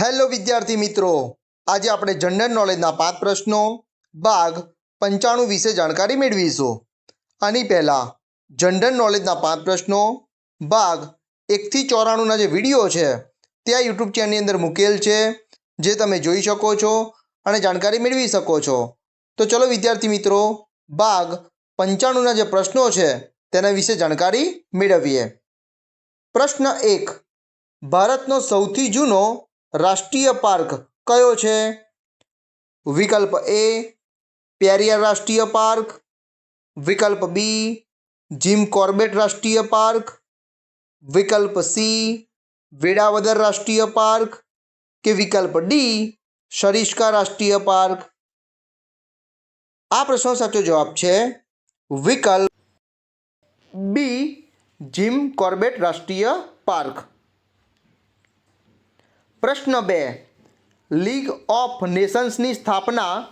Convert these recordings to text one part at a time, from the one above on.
Hello વિદ્યાર્થી મિત્રો, આજે આપણે જનરલ નોલેજના પાંચ પ્રશ્નો, ભાગ પંચાણું વિશે જાણકારી મેળવીશું. આની પહેલાં જનરલ નોલેજના પાંચ પ્રશ્નો, ભાગ એકથી ચોરાણુંના જે વીડિયો છે તે આ યુટ્યુબ ચેનલની અંદર મૂકેલ છે, જે તમે જોઈ શકો છો અને જાણકારી મેળવી શકો છો. તો ચલો વિદ્યાર્થી મિત્રો, ભાગ પંચાણુંના જે પ્રશ્નો છે, તેના વિશે જાણકારી મેળવીએ. પ્રશ્ન એક, ભારતનો સૌથી જૂનો રાષ્ટ્રીય પાર્ક કયો છે? વિકલ્પ એ પેરિયાર રાષ્ટ્રીય પાર્ક. વિકલ્પ બી જીમ કોર્બેટ રાષ્ટ્રીય પાર્ક. વિકલ્પ સી વેડાવદર રાષ્ટ્રીય પાર્ક. કે વિકલ્પ ડી સરિષ્કા રાષ્ટ્રીય પાર્ક. આ પ્રશ્નનો સાચો જવાબ છે વિકલ્પ બી જીમ કોર્બેટ રાષ્ટ્રીય પાર્ક. પ્રશ્ન બે. લીગ ઓફ નેશન્સની સ્થાપના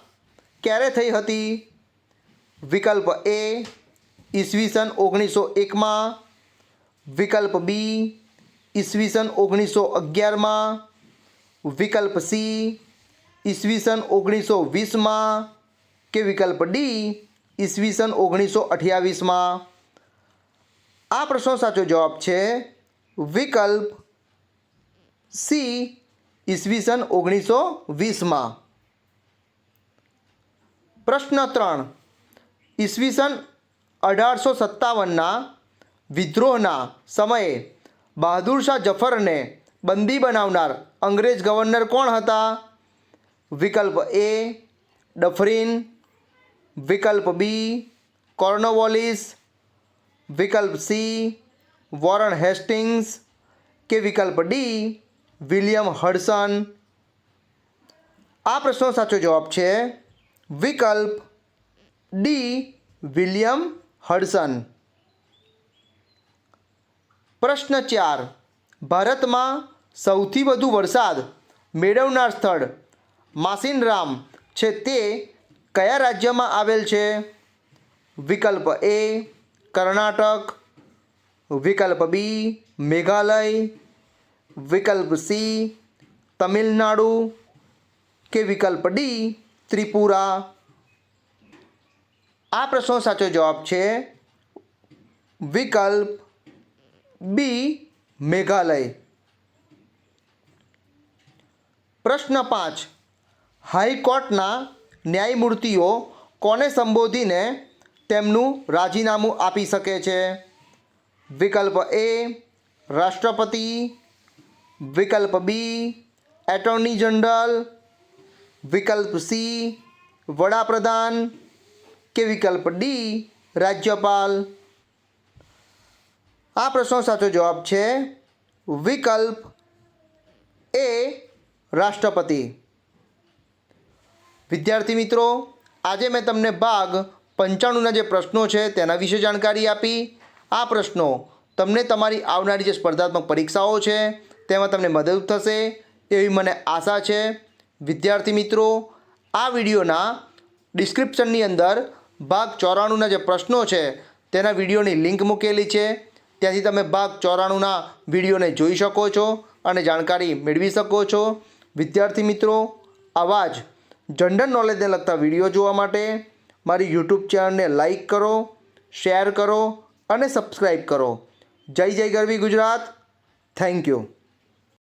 ક્યારે થઈ હતી? વિકલ્પ એ, ઈસવીસન ઓગણીસો એકમાં. વિકલ્પ બી, ઈસવીસન ઓગણીસો અગિયારમાં. વિકલ્પ સી, ઈસવીસન ઓગણીસો વીસમાં. કે વિકલ્પ ડી, ઈસવીસન ઓગણીસો અઠ્યાવીસમાં? આ પ્રશ્નો સાચો જવાબ છે વિકલ્પ સી ઈસવીસન ઓગણીસો વીસમાં. પ્રશ્ન ત્રણ. ઈસવીસન અઢારસો સત્તાવનના વિદ્રોહના સમયે બહાદુર શાહ જફરને બંદી બનાવનાર અંગ્રેજ ગવર્નર કોણ હતા? વિકલ્પ એ, ડફરીન. વિકલ્પ બી, કોર્નોવોલિસ. વિકલ્પ સી, વોરન હેસ્ટિંગ્સ. કે વિકલ્પ ડી વિલિયમ હડસન? આ પ્રશ્નનો સાચો જવાબ છે વિકલ્પ ડી વિલિયમ હડસન. પ્રશ્ન ચાર. ભારતમાં સૌથી વધુ વરસાદ મેળવનાર સ્થળ માસિનરામ છે તે કયા રાજ્યમાં આવેલ છે? વિકલ્પ એ કર્ણાટક. વિકલ્પ બી મેઘાલય. વિકલ્પ સી, તમિલનાડુ કે વિકલ્પ ડી ત્રિપુરા? આ પ્રશ્નનો સાચો જવાબ છે વિકલ્પ બી મેઘાલય. પ્રશ્ન પાંચ. હાઈકોર્ટના ન્યાયમૂર્તિઓ કોને સંબોધીને તેમનું રાજીનામું આપી શકે છે? વિકલ્પ એ રાષ્ટ્રપતિ. વિકલ્પ બી એટોર્ની જનરલ વિકલ્પ સી વડાપ્રધાન. કે વિકલ્પ ડી રાજ્યપાલ. આ પ્રશ્નનો સાચો જવાબ છે વિકલ્પ એ રાષ્ટ્રપતિ. વિદ્યાર્થી મિત્રો, આજે મેં તમને ભાગ પંચાણુંના જે પ્રશ્નો છે તેના વિશે જાણકારી આપી. આ પ્રશ્નો તમને તમારી આવનારી જે સ્પર્ધાત્મક પરીક્ષાઓ છે તેમાં તમને મદદ થશે એવી મને આશા છે. વિદ્યાર્થી મિત્રો, આ વિડીયોના ડિસ્ક્રિપ્શનની અંદર ભાગ ચોરાણુંના જે પ્રશ્નો છે, તેના વિડીયોની લિંક મૂકેલી છે. ત્યાંથી તમે ભાગ ચોરાણુંના વિડીયોને જોઈ શકો છો અને જાણકારી મેળવી શકો છો. વિદ્યાર્થી મિત્રો, આવા જ જનરલ નોલેજને લગતા વીડિયો જોવા માટે મારી યુટ્યુબ ચેનલને લાઈક કરો, શેર કરો અને સબસ્ક્રાઈબ કરો. જય જય ગરવી ગુજરાત. Thank you.